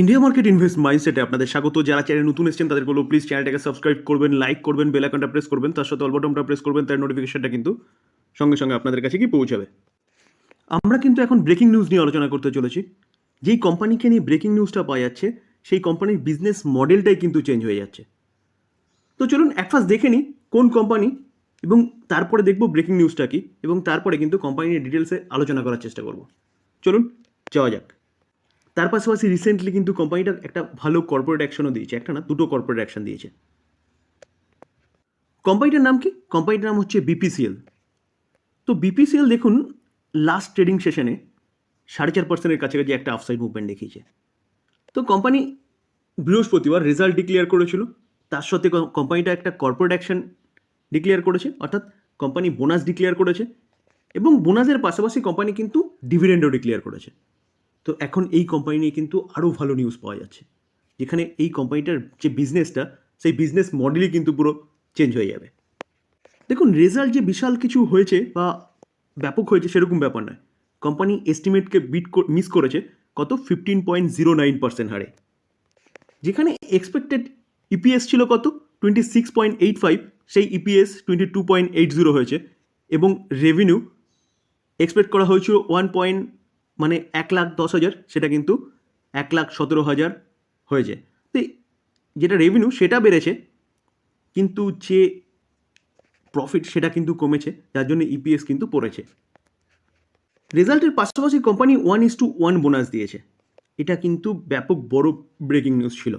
India market invest মাইন্ডসেটে আপনাদের স্বাগত। যারা চ্যানেল নতুন এসেছেন তাদের বলব প্লিজ চ্যানেলটাকে সাবস্ক্রাইব করবেন লাইক করবেন বেল আইকনটা প্রেস করবেন। তার সাথে অলবটনটা প্রেস করবেন, তার নোটিফিকেশনটা কিন্তু সঙ্গে সঙ্গে আপনাদের কাছে কি পৌঁছাবে। আমরা কিন্তু এখন ব্রেকিং নিউজ নিয়ে আলোচনা করতে চলেছি। যেই কোম্পানিকে নিয়ে ব্রেকিং নিউজটা পাওয়া যাচ্ছে, সেই কোম্পানির বিজনেস মডেলটাই কিন্তু চেঞ্জ হয়ে যাচ্ছে। তো চলুন, এক ফার্স্ট দেখে নিই কোন কোম্পানি এবং তারপরে দেখব ব্রেকিং নিউজটা কি এবং তারপরে কিন্তু কোম্পানির ডিটেলসে আলোচনা করার চেষ্টা করব। চলুন, যাওয়া যাক। তার পাশাপাশি রিসেন্টলি কিন্তু কোম্পানিটা একটা ভালো কর্পোরেট অ্যাকশনও দিয়েছে। একটা না, দুটো কর্পোরেট অ্যাকশন দিয়েছে। কোম্পানিটার নাম কি? কোম্পানিটার নাম হচ্ছে বিপিসিএল তো বিপিসিএল দেখুন লাস্ট ট্রেডিং সেশনে সাড়ে চার পার্সেন্টের কাছাকাছি একটা আফসাইড মুভমেন্ট দেখিয়েছে। তো কোম্পানি বৃহস্পতিবার রেজাল্ট ডিক্লেয়ার করেছিল। তার সাথে কোম্পানিটা একটা কর্পোরেট অ্যাকশন ডিক্লেয়ার করেছে। অর্থাৎ কোম্পানি বোনাস ডিক্লেয়ার করেছে। এবং বোনাসের পাশাপাশি কোম্পানি কিন্তু ডিভিডেন্ডও ডিক্লেয়ার করেছে। তো এখন এই কোম্পানি নিয়ে কিন্তু আরও ভালো নিউজ পাওয়া যাচ্ছে। যেখানে এই কোম্পানিটার যে বিজনেসটা সেই বিজনেস মডেলই কিন্তু পুরো চেঞ্জ হয়ে যাবে। দেখুন রেজাল্ট যে বিশাল কিছু হয়েছে বা ব্যাপক হয়েছে সেরকম ব্যাপার নয়। কোম্পানি এস্টিমেটকে বিট মিস করেছে কত? Fifteen point zero nine percent হারে। যেখানে এক্সপেক্টেড ইপিএস ছিল কত? Twenty six point eight five সেই EPS twenty two point eight zero হয়েছে এবং রেভিনিউ এক্সপেক্ট করা হয়েছিল ওয়ান পয়েন্ট মানে এক লাখ দশ হাজার, সেটা কিন্তু এক লাখ সতেরো হাজার হয়েছে। তো যেটা রেভিনিউ সেটা বেড়েছে, কিন্তু যে প্রফিট সেটা কিন্তু কমেছে, যার জন্য ইপিএস কিন্তু পড়েছে। রেজাল্টের পাশাপাশি company one is to one bonus দিয়েছে। এটা কিন্তু ব্যাপক বড় ব্রেকিং নিউজ ছিল।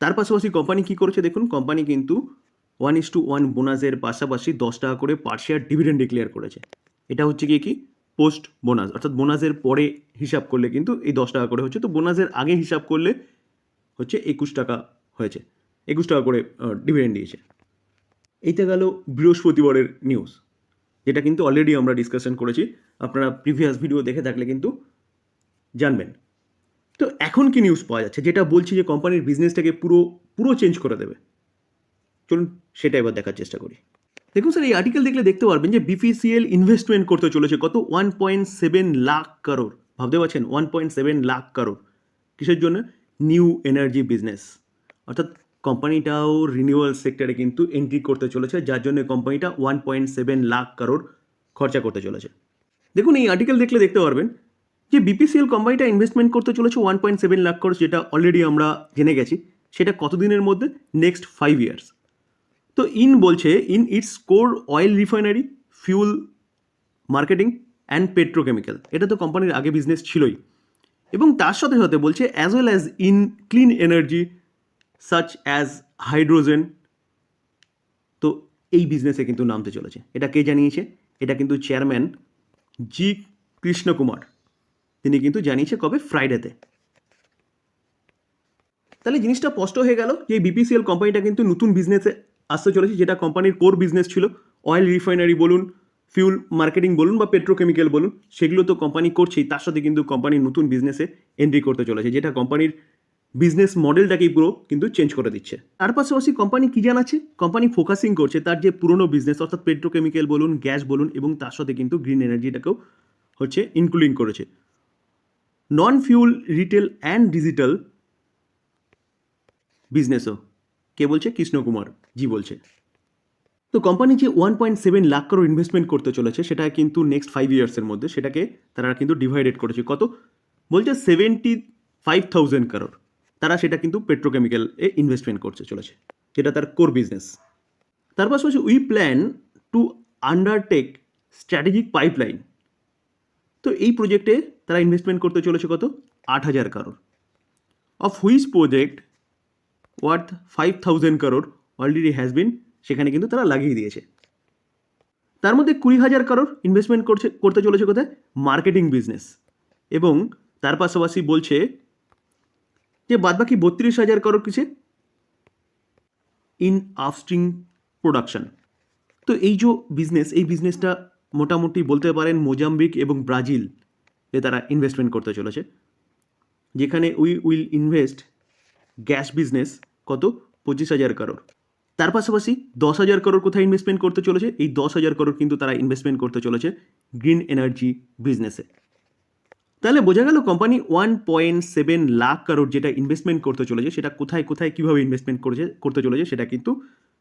তার পাশাপাশি কোম্পানি কী করেছে দেখুন কোম্পানি কিন্তু ওয়ান ইস টু ওয়ান বোনাসের পাশাপাশি দশ টাকা করে পার শেয়ার ডিভিডেন্ড ডিক্লেয়ার করেছে। এটা হচ্ছে কি কি? পোস্ট বোনাস অর্থাৎ বোনাসের পরে হিসাব করলে কিন্তু এই দশ টাকা করে হচ্ছে, তো বোনাসের আগে হিসাব করলে হচ্ছে একুশ টাকা হয়েছে, একুশ টাকা করে ডিভিডেন্ড দিয়েছে। এইটা গেল বৃহস্পতিবারের নিউজ যেটা কিন্তু অলরেডি আমরা ডিসকাশন করেছি, আপনারা প্রিভিয়াস ভিডিও দেখে থাকলে কিন্তু জানবেন। তো এখন কি নিউজ পাওয়া যাচ্ছে, যেটা বলছি যে কোম্পানির বিজনেসটাকে পুরো পুরো চেঞ্জ করে দেবে। চলুন সেটা এবার দেখার চেষ্টা করি। দেখুন স্যার, এই আর্টিকেল দেখলে দেখতে পারবেন যে বিপিসিএল ইনভেস্টমেন্ট করতে চলেছে কত? ওয়ান পয়েন্ট সেভেন লাখ কারোর ভাবতে পারছেন? ওয়ান পয়েন্ট সেভেন লাখ কারোর কিসের জন্য? নিউ এনার্জি বিজনেস অর্থাৎ কোম্পানিটাও রিনিউয়াল সেক্টরে কিন্তু এন্ট্রি করতে চলেছে, যার জন্য কোম্পানিটা ওয়ান পয়েন্ট সেভেন লাখ কারোর খরচা করতে চলেছে। দেখুন, এই আর্টিকেল দেখলে দেখতে পারবেন যে বিপিসিএল কোম্পানিটা ইনভেস্টমেন্ট করতে চলেছে one point seven lakh crore যেটা অলরেডি আমরা জেনে গেছি। সেটা কতদিনের মধ্যে? নেক্সট ফাইভ ইয়ার্স তো ইন বলছে, in its core oil refinery, fuel marketing and petrochemical. এটা তো কোম্পানির আগে বিজনেস ছিলই। এবং তার সাথে সাথে বলছে as well as in clean energy such as hydrogen তো এই বিজনেসে কিন্তু নামতে চলেছে। এটা কে জানিয়েছে? এটা কিন্তু চেয়ারম্যান জি কৃষ্ণকুমার। তিনি কিন্তু জানিয়েছে কবে? ফ্রাইডেতে তাহলে জিনিসটা স্পষ্ট হয়ে গেল যে বিপিসিএল কোম্পানিটা কিন্তু নতুন বিজনেসে আসতে চলেছে, যেটা কোম্পানির কোর বিজনেস ছিল। অয়েল রিফাইনারি বলুন ফিউল মার্কেটিং বলুন বা পেট্রোকেমিক্যাল বলুন, সেগুলো তো কোম্পানি করছেই। তার সাথে কিন্তু কোম্পানির নতুন বিজনেসে এন্ট্রি করতে চলেছে, যেটা কোম্পানির বিজনেস মডেলটাকেই পুরো কিন্তু চেঞ্জ করে দিচ্ছে। তার পাশাপাশি কোম্পানি কী জানাচ্ছে? কোম্পানি ফোকাসিং করছে তার যে পুরনো বিজনেস অর্থাৎ পেট্রোকেমিক্যাল বলুন গ্যাস বলুন, এবং তার সাথে কিন্তু গ্রিন এনার্জিটাকেও হচ্ছে ইনক্লুডিং করেছে। Non fuel retail and digital বিজনেসও কে বলছে? কৃষ্ণকুমার। জি, বলছে। তো কোম্পানি যে one point seven lakh crore investment করতে চলেছে, সেটা কিন্তু নেক্সট ফাইভ ইয়ার্সের মধ্যে সেটাকে তারা কিন্তু ডিভাইডেড করেছে। কত? বলছে সেভেন্টি ফাইভ থাউজেন্ড করোড় তারা সেটা কিন্তু পেট্রোকেমিক্যাল এ ইনভেস্টমেন্ট করতে চলেছে। যেটা তার কোর বিজনেস তার পাশাপাশি we plan to undertake strategic pipeline তো এই প্রজেক্টে তারা ইনভেস্টমেন্ট করতে চলেছে কত? আট হাজার crore of which project worth five thousand crore already has been সেখানে কিন্তু তারা লাগিয়ে দিয়েছে। তার মধ্যে কুড়ি হাজার কারোর ইনভেস্টমেন্ট করছে, করতে চলেছে কোথায়? মার্কেটিং বিজনেস এবং তার পাশাপাশি বলছে যে, বাদবাকি বত্রিশ হাজার কারোর কিছু ইন আফস্ট্রিং প্রোডাকশন তো এই যে বিজনেস এই বিজনেসটা মোটামুটি বলতে পারেন মোজাম্বিক এবং ব্রাজিল এ তারা ইনভেস্টমেন্ট করতে চলেছে। যেখানে we will invest gas business কত? পঁচিশ হাজার কারোর। তার পাশাপাশি দশ হাজার করোড় কোথায় ইনভেস্টমেন্ট করতে চলেছে? এই দশ হাজার করোড় কিন্তু তারা ইনভেস্টমেন্ট করতে চলেছে গ্রিন এনার্জি বিজনেসে তাহলে বোঝা গেল company one point seven lakh crore যেটা ইনভেস্টমেন্ট করতে চলেছে, সেটা কোথায় কোথায় কীভাবে ইনভেস্টমেন্ট করেছে, করতে চলেছে সেটা কিন্তু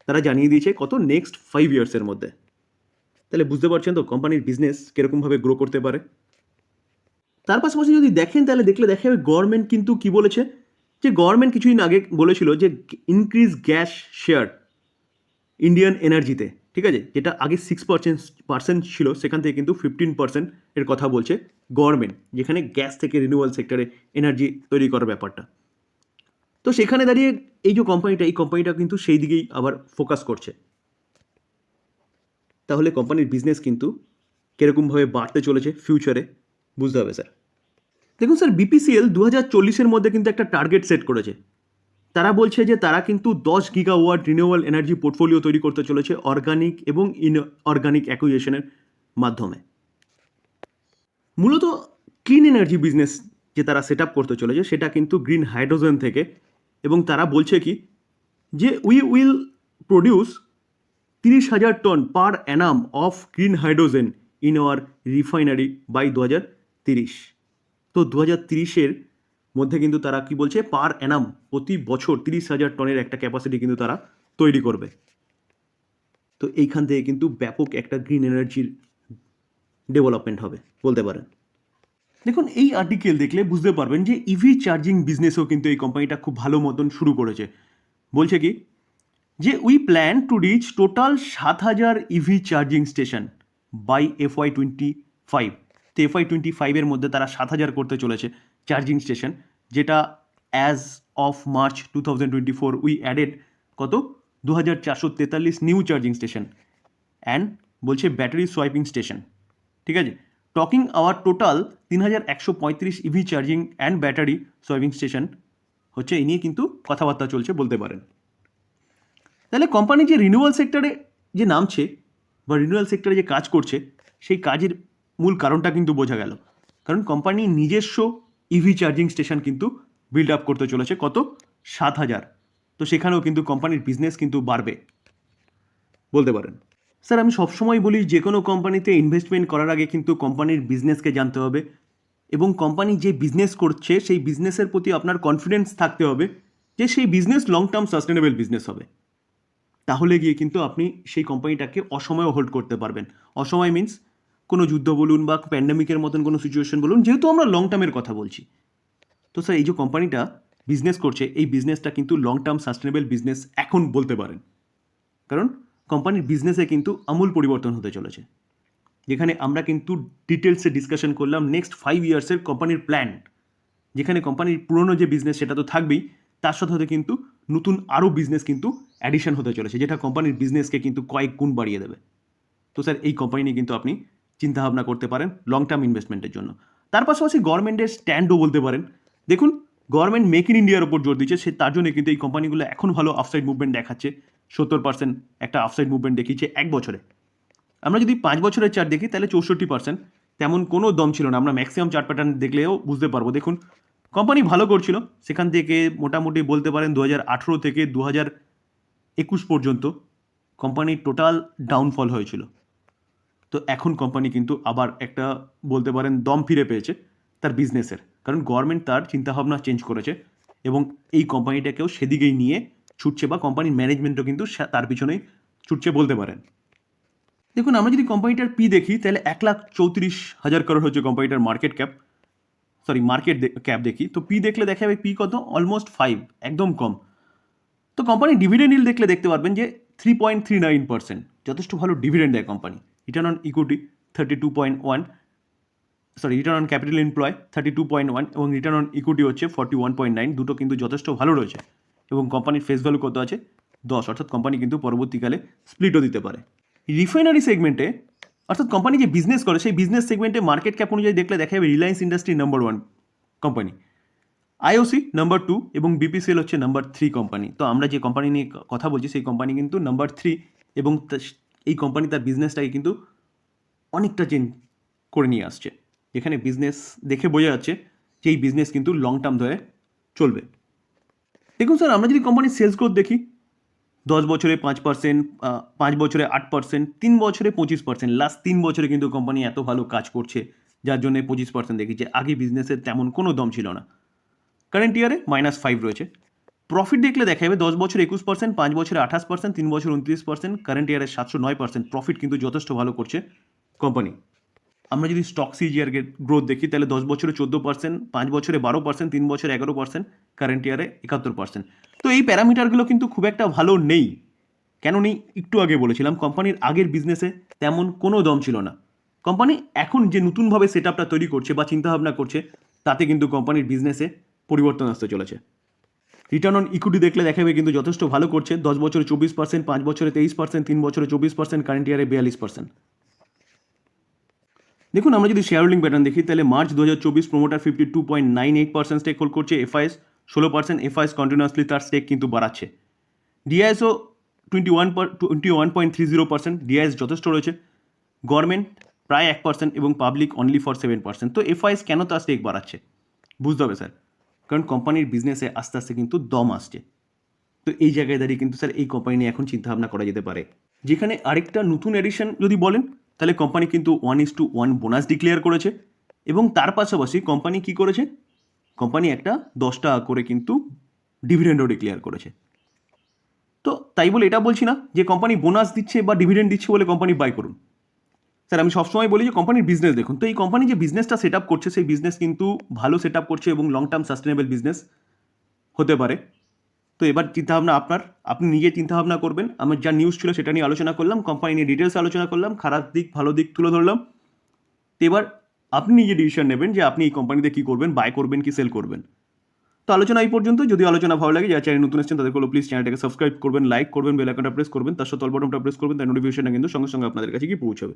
তারা জানিয়ে দিয়েছে কত নেক্সট ফাইভ ইয়ার্সের মধ্যে। তাহলে বুঝতে পারছেন তো কোম্পানির বিজনেস কীরকমভাবে গ্রো করতে পারে? তার পাশাপাশি যদি দেখেন তাহলে দেখলে দেখা যাবে গভর্নমেন্ট কিন্তু কি বলেছে? যে গভর্নমেন্ট কিছুদিন আগে বলেছিল যে ইনক্রিজ গ্যাস শেয়ার ইন্ডিয়ান এনার্জিতে ঠিক আছে? যেটা আগে সিক্স পার্সেন্ট পার্সেন্ট ছিল, সেখান থেকে কিন্তু ফিফটিন পার্সেন্ট এর কথা বলছে গভর্নমেন্ট যেখানে গ্যাস থেকে রিনিউয়াল সেক্টরে এনার্জি তৈরি করার ব্যাপারটা। তো সেখানে দাঁড়িয়ে এই যে কোম্পানিটা এই কোম্পানিটা কিন্তু সেই দিকেই আবার ফোকাস করছে। তাহলে কোম্পানির বিজনেস কিন্তু কীরকমভাবে বাড়তে চলেছে ফিউচারে বুঝতে হবে স্যার দেখুন স্যার বিপিসিএল দু হাজার চল্লিশের মধ্যে কিন্তু একটা টার্গেট সেট করেছে। তারা বলছে যে তারা কিন্তু দশ gigawatt renewal energy portfolio তৈরি করতে চলেছে অর্গানিক এবং ইন অর্গানিক অ্যাকুইজেশনের মাধ্যমে। মূলত ক্লিন এনার্জি বিজনেস যে তারা সেট আপ করতে চলেছে সেটা কিন্তু গ্রিন হাইড্রোজেন থেকে এবং তারা বলছে কি যে উই উইল প্রডিউস তিরিশ হাজার ton per annum of green hydrogen in our refinery by দু হাজার তিরিশ। তো দু হাজার তিরিশের মধ্যে কিন্তু তারা কি বলছে? পার অ্যানাম প্রতি বছর তিরিশ হাজার টনের একটা ক্যাপাসিটি কিন্তু তারা তৈরি করবে। তো এইখান থেকে কিন্তু ব্যাপক একটা গ্রিন এনার্জির ডেভেলপমেন্ট হবে, বলতে পারেন। দেখুন, এই আর্টিকেল দেখলে বুঝতে পারবেন যে ইভি চার্জিং বিজনেসও কিন্তু এই কোম্পানিটা খুব ভালো মতন শুরু করেছে। বলছে কি? যে we plan to reach total সাত হাজার EV charging station by F Y twenty five তো এফ ওয়াই টোয়েন্টি ফাইভের মধ্যে তারা সাত হাজার করতে চলেছে চার্জিং স্টেশন যেটা as of March two thousand twenty four we added কত? দু হাজার চারশো তেতাল্লিশ নিউ চার্জিং স্টেশন অ্যান্ড বলছে ব্যাটারি সোয়াইপিং স্টেশন ঠিক আছে? টকিং আওয়ার টোটাল তিন হাজার একশো পঁয়ত্রিশ EV charging and battery swiping station হচ্ছে এই নিয়ে কিন্তু কথাবার্তা চলছে বলতে পারেন। তাহলে কোম্পানি যে রিনিউয়াল সেক্টরে যে নামছে বা রিনিউয়াল সেক্টরে যে কাজ করছে, সেই কাজের মূল কারণটা কিন্তু বোঝা গেল। কারণ কোম্পানি নিজস্ব ইভি চার্জিং স্টেশন কিন্তু বিল্ড আপ করতে চলেছে কত? সাত হাজার। তো সেখানেও কিন্তু কোম্পানির বিজনেস কিন্তু বাড়বে। বলতে পারেন। স্যার, আমি সবসময় বলি যে কোনো কোম্পানিতে ইনভেস্টমেন্ট করার আগে কিন্তু কোম্পানির বিজনেসকে জানতে হবে এবং কোম্পানি যে বিজনেস করছে, সেই বিজনেসের প্রতি আপনার কনফিডেন্স থাকতে হবে যে সেই business long term sustainable business হবে। তাহলে গিয়ে কিন্তু আপনি সেই কোম্পানিটাকে অসময়ে হোল্ড করতে পারবেন। অসময় মিন্স কোনো যুদ্ধ বলুন বা প্যান্ডামিকের মতন কোনো সিচুয়েশন বলুন, যেহেতু আমরা লং টার্মের কথা বলছি। তো স্যার এই যে কোম্পানিটা বিজনেস করছে, এই বিজনেসটা কিন্তু লং টার্ম সাস্টেনেবল বিজনেস এখন বলতে পারেন। কারণ কোম্পানির বিজনেসে কিন্তু আমূল পরিবর্তন হতে চলেছে। যেখানে আমরা কিন্তু ডিটেলসে ডিসকাশন করলাম নেক্সট ফাইভ ইয়ার্সের কোম্পানির প্ল্যান যেখানে কোম্পানির পুরনো যে বিজনেস সেটা তো থাকবেই, তার সাথে সাথে কিন্তু নতুন আরও বিজনেস কিন্তু অ্যাডিশন হতে চলেছে, যেটা কোম্পানির বিজনেসকে কিন্তু কয়েক গুণ বাড়িয়ে দেবে। তো স্যার এই কোম্পানি নিয়ে কিন্তু আপনি চিন্তাভাবনা করতে পারেন লং টার্ম ইনভেস্টমেন্টের জন্য। তার পাশাপাশি গভর্নমেন্টের স্ট্যান্ডও বলতে পারেন। দেখুন গভর্নমেন্ট মেক ইন ইন্ডিয়ার ওপর জোর দিচ্ছে, সে তার জন্য কিন্তু এই কোম্পানিগুলো এখন ভালো আফসাইড মুভমেন্ট দেখাচ্ছে। সত্তর পার্সেন্ট একটা আফসাইড মুভমেন্ট দেখিয়েছে এক বছরে। আমরা যদি পাঁচ বছরের চার্ট দেখি, তাহলে চৌষট্টি পার্সেন্ট তেমন কোনো দম ছিল না। আমরা ম্যাক্সিমাম চার্ট প্যাটার্ন দেখলেও বুঝতে পারব। দেখুন কোম্পানি ভালো করছিল। সেখান থেকে মোটামুটি বলতে পারেন দু হাজার আঠেরো থেকে দু হাজার একুশ পর্যন্ত কোম্পানির টোটাল ডাউনফল হয়েছিল। তো এখন কোম্পানি কিন্তু আবার একটা বলতে পারেন দম ফিরে পেয়েছে তার বিজনেসের কারণ গভর্নমেন্ট তার চিন্তাভাবনা চেঞ্জ করেছে এবং এই কোম্পানিটাকেও সেদিকেই নিয়ে ছুটছে বা কোম্পানির ম্যানেজমেন্টও কিন্তু তার পিছনেই ছুটছে বলতে পারেন। দেখুন, আমরা যদি কোম্পানিটার পি দেখি, তাহলে এক লাখ চৌত্রিশ হাজার করোড় হচ্ছে কোম্পানিটার market cap sorry market cap দেখি। তো পি দেখলে দেখা যাবে পি কত? অলমোস্ট ফাইভ একদম কম। তো কোম্পানি ডিভিডেন্ড দেখলে দেখতে পারবেন যে three point three nine percent যথেষ্ট ভালো ডিভিডেন্ড দেয় company return on equity thirty two point one sorry return on capital employ thirty two point one এবং রিটার্ন অন ইকুইটি হচ্ছে ফর্টি ওয়ান পয়েন্ট নাইন দুটো কিন্তু যথেষ্ট ভালো রয়েছে এবং কোম্পানির ফেস ভ্যালু কত আছে? দশ, অর্থাৎ কোম্পানি কিন্তু পরবর্তীকালে স্প্লিটও দিতে পারে। রিফাইনারি সেগমেন্টে অর্থাৎ কোম্পানি যে বিজনেস করে, সেই বিজনেস সেগমেন্টে মার্কেট ক্যাপ অনুযায়ী দেখলে দেখা যাবে Reliance industry number one company IOC number two এবং বিপিসিএল হচ্ছে নাম্বার থ্রি কোম্পানি তো আমরা যে কোম্পানি নিয়ে কথা বলছি, সেই কোম্পানি কিন্তু নাম্বার থ্রি এবং এই কোম্পানি তার বিজনেসটাকে কিন্তু অনেকটা চেঞ্জ করে নিয়ে আসছে। যেখানে বিজনেস দেখে বোঝা যাচ্ছে যে এই বিজনেস কিন্তু লং টার্ম ধরে চলবে। দেখুন স্যার আমরা যদি কোম্পানির সেলস গ্রোথ দেখি, দশ বছরে পাঁচ পার্সেন্ট পাঁচ বছরে আট পার্সেন্ট তিন বছরে পঁচিশ পার্সেন্ট লাস্ট তিন বছরে কিন্তু কোম্পানি এত ভালো কাজ করছে, যার জন্য পঁচিশ পার্সেন্ট দেখিয়েছে আগে বিজনেসের তেমন কোনো দম ছিল না। কারেন্ট ইয়ারে মাইনাস ফাইভ রয়েছে। প্রফিট দেখলে দেখা যাবে দশ বছর একুশ পার্সেন্ট পাঁচ বছরে আঠাশ পার্সেন্ট তিন বছর উনত্রিশ পার্সেন্ট কারেন্ট ইয়ারে সাতশো নয় পার্সেন্ট প্রফিট কিন্তু যথেষ্ট ভালো করছে কোম্পানি আমরা যদি স্টক সিজিআর গ্রোথ দেখি, তাহলে দশ বছরে চোদ্দ পার্সেন্ট পাঁচ বছরে বারো পার্সেন্ট তিন বছরে এগারো পার্সেন্ট কারেন্ট ইয়ারে একাত্তর পার্সেন্ট তো এই প্যারামিটারগুলো কিন্তু খুব একটা ভালো নেই। কেন নেই? একটু আগে বলেছিলাম কোম্পানির আগের বিজনেসে তেমন কোনো দম ছিল না। কোম্পানি এখন যে নতুনভাবে সেট আপটা তৈরি করছে বা চিন্তাভাবনা করছে, তাতে কিন্তু কোম্পানির বিজনেসে পরিবর্তন আসতে চলেছে। রিটার্ন অন ইকুইটি দেখলে দেখাবে কিন্তু যথেষ্ট ভালো করছে। দশ বছরে চব্বিশ পার্সেন্ট পাঁচ বছরে তেইশ পার্সেন্ট তিন বছরে চব্বিশ পার্সেন্ট কারেন্ট ইয়ারে বিয়াল্লিশ পার্সেন্ট দেখুন, আমরা যদি শেয়ার হোল্ডিং প্যাটার্ন দেখি, তাহলে মার্চ দু হাজার চব্বিশ promoter fifty two point nine eight percent stake hold করছে এফআইএস ষোলো পার্সেন্ট এফআইএস কন্টিনিউয়াসলি তার স্টেক কিন্তু বাড়াচ্ছে। ডিআইএসও twenty one twenty one point three zero percent DIs যথেষ্ট রয়েছে। গভর্নমেন্ট প্রায় এক পার্সেন্ট এবং public only for seven percent তো এফআইএস কেন তার স্টেক বাড়াচ্ছে? বুঝতে হবে, স্যার। কারণ কোম্পানির বিজনেসে আস্তে আস্তে কিন্তু দম আসছে। তো এই জায়গায় দাঁড়িয়ে কিন্তু স্যার এই কোম্পানি নিয়ে এখন চিন্তাভাবনা করা যেতে পারে। যেখানে আরেকটা নতুন এডিশন যদি বলেন, তাহলে কোম্পানি কিন্তু one is two one bonus declare করেছে এবং তার পাশাপাশি কোম্পানি কি করেছে? কোম্পানি একটা দশ টাকা করে কিন্তু ডিভিডেন্ডও ডিক্লেয়ার করেছে। তো তাই বলে এটা বলছি না যে কোম্পানি বোনাস দিচ্ছে বা ডিভিডেন্ড দিচ্ছে বলে কোম্পানি বাই করুন। স্যার, আমি সবসময় বলি যে কোম্পানির বিজনেস দেখুন। তো এই কোম্পানি যে বিজনেসটা সেট আপ করছে, সেই বিজনেস কিন্তু ভালো সেট আপ করছে এবং লং টার্ম সাস্টেনেবল বিজনেস হতে পারে। তো এবার চিন্তাভাবনা আপনার। আপনি নিজে চিন্তাভাবনা করবেন। আমার যা নিউজ ছিল সেটা নিয়ে আলোচনা করলাম কোম্পানি নিয়ে ডিটেলস আলোচনা করলাম, খারাপ দিক, ভালো দিক তুলে ধরলাম। তো এবার আপনি নিজে ডিসিশন নেবেন যে আপনি এই কোম্পানিতে কী করবেন বাই করবেন কি সেল করবেন। তো আলোচনা এই পর্যন্ত। যদি আলোচনা ভালো লাগে, যারা চ্যানেল নতুন এসেছেন তাদের কোনো প্লিজ চ্যানেলটাকে সাবস্ক্রাইব করবেন লাইক করবেন বেল আইকনটা প্রেস করবেন, তার সাথে অল বাটনটা প্রেস করবেন, তার নোটিফিকেশনটা কিন্তু সঙ্গে সঙ্গে আপনাদের কাছে গিয়ে পৌঁছাবে।